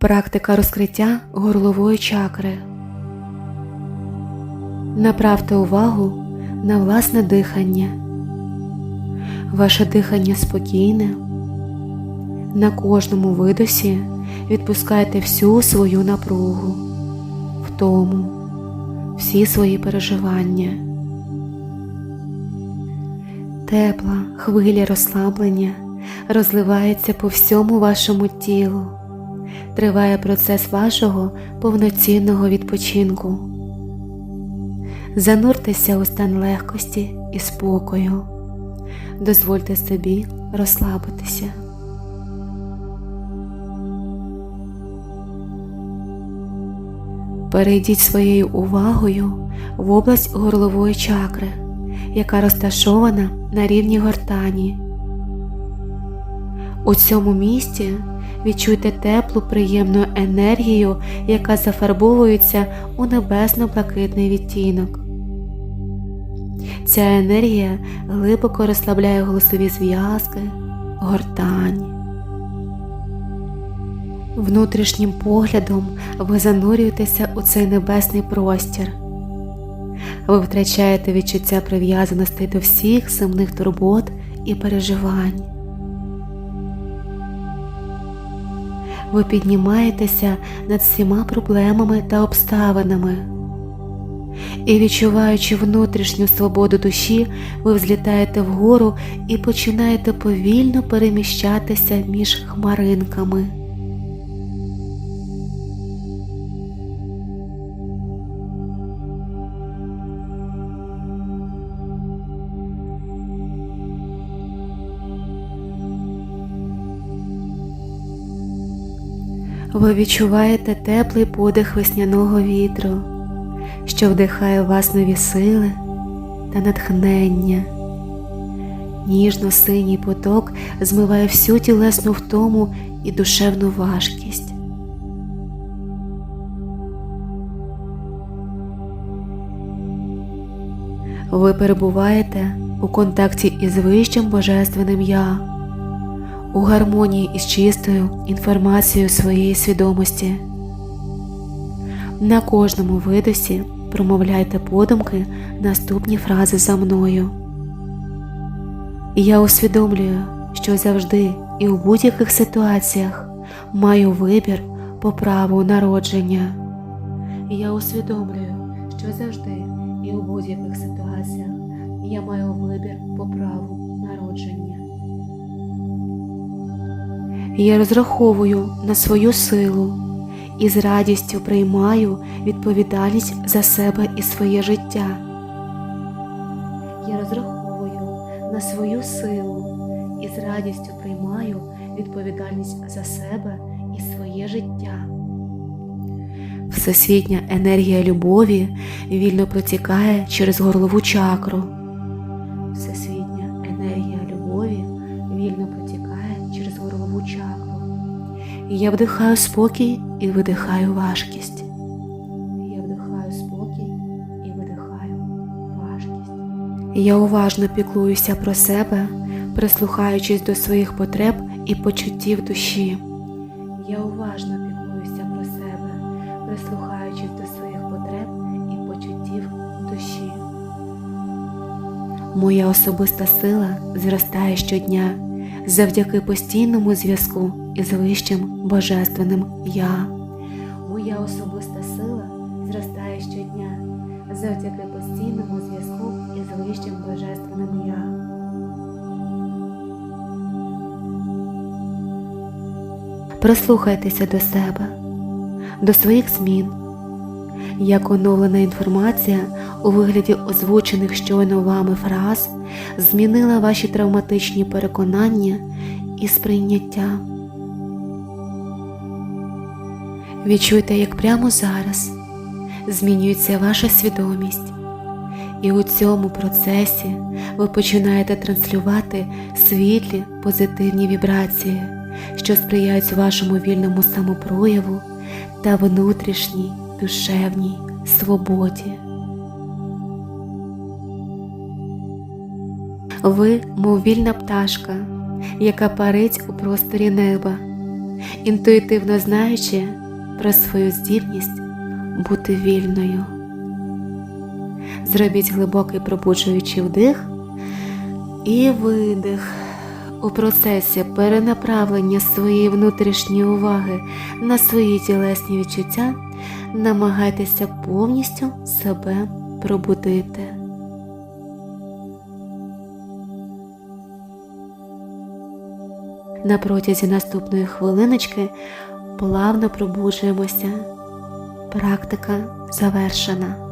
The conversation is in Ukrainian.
Практика розкриття горлової чакри. Направте увагу на власне дихання. Ваше дихання спокійне. На кожному видосі відпускайте всю свою напругу, втому, всі свої переживання. Тепла хвиля розслаблення розливається по всьому вашому тілу. Триває процес вашого повноцінного відпочинку. Зануртеся у стан легкості і спокою. Дозвольте собі розслабитися. Перейдіть своєю увагою в область горлової чакри, яка розташована на рівні гортані. У цьому місці відчуйте теплу приємну енергію, яка зафарбовується у небесно-блакитний відтінок. Ця енергія глибоко розслабляє голосові зв'язки, гортань. Внутрішнім поглядом ви занурюєтеся у цей небесний простір. Ви втрачаєте відчуття прив'язаності до всіх земних турбот і переживань. Ви піднімаєтеся над всіма проблемами та обставинами. І, відчуваючи внутрішню свободу душі, ви взлітаєте вгору і починаєте повільно переміщатися між хмаринками. Ви відчуваєте теплий подих весняного вітру, що вдихає в вас нові сили та натхнення. Ніжно-синій поток змиває всю тілесну втому і душевну важкість. Ви перебуваєте у контакті із вищим божественним Я у гармонії із чистою інформацією своєї свідомості. На кожному видосі промовляйте подумки наступні фрази за мною. Я усвідомлюю, що завжди і у будь-яких ситуаціях маю вибір по праву народження. Я усвідомлюю, що завжди і у будь-яких ситуаціях я маю вибір по праву народження. Я розраховую на свою силу і з радістю приймаю відповідальність за себе і своє життя. Я розраховую на свою силу і з радістю приймаю відповідальність за себе і своє життя. Всесвітня енергія любові вільно протікає через горлову чакру. Я вдихаю спокій і видихаю важкість. Я вдихаю спокій і видихаю важкість. Я уважно піклуюся про себе, прислухаючись до своїх потреб і почуттів душі. Я уважно піклуюся про себе, прислухаючись до своїх потреб і почуттів душі. Моя особиста сила зростає щодня завдяки постійному зв'язку із вищим божественним Я. Моя особиста сила зростає щодня завдяки постійному зв'язку із вищим божественним Я. Прислухайтеся до себе, до своїх змін. Як оновлена інформація у вигляді озвучених щойно вами фраз змінила ваші травматичні переконання і сприйняття. Відчуйте, як прямо зараз змінюється ваша свідомість, і у цьому процесі ви починаєте транслювати світлі позитивні вібрації, що сприяють вашому вільному самопрояву та внутрішній душевній свободі. Ви, мов вільна пташка, яка парить у просторі неба, інтуїтивно знаючи про свою здібність бути вільною. Зробіть глибокий пробуджуючий вдих і видих. У процесі перенаправлення своєї внутрішньої уваги на свої тілесні відчуття намагайтеся повністю себе пробудити. На протязі наступної хвилиночки плавно пробуджуємося. Практика завершена.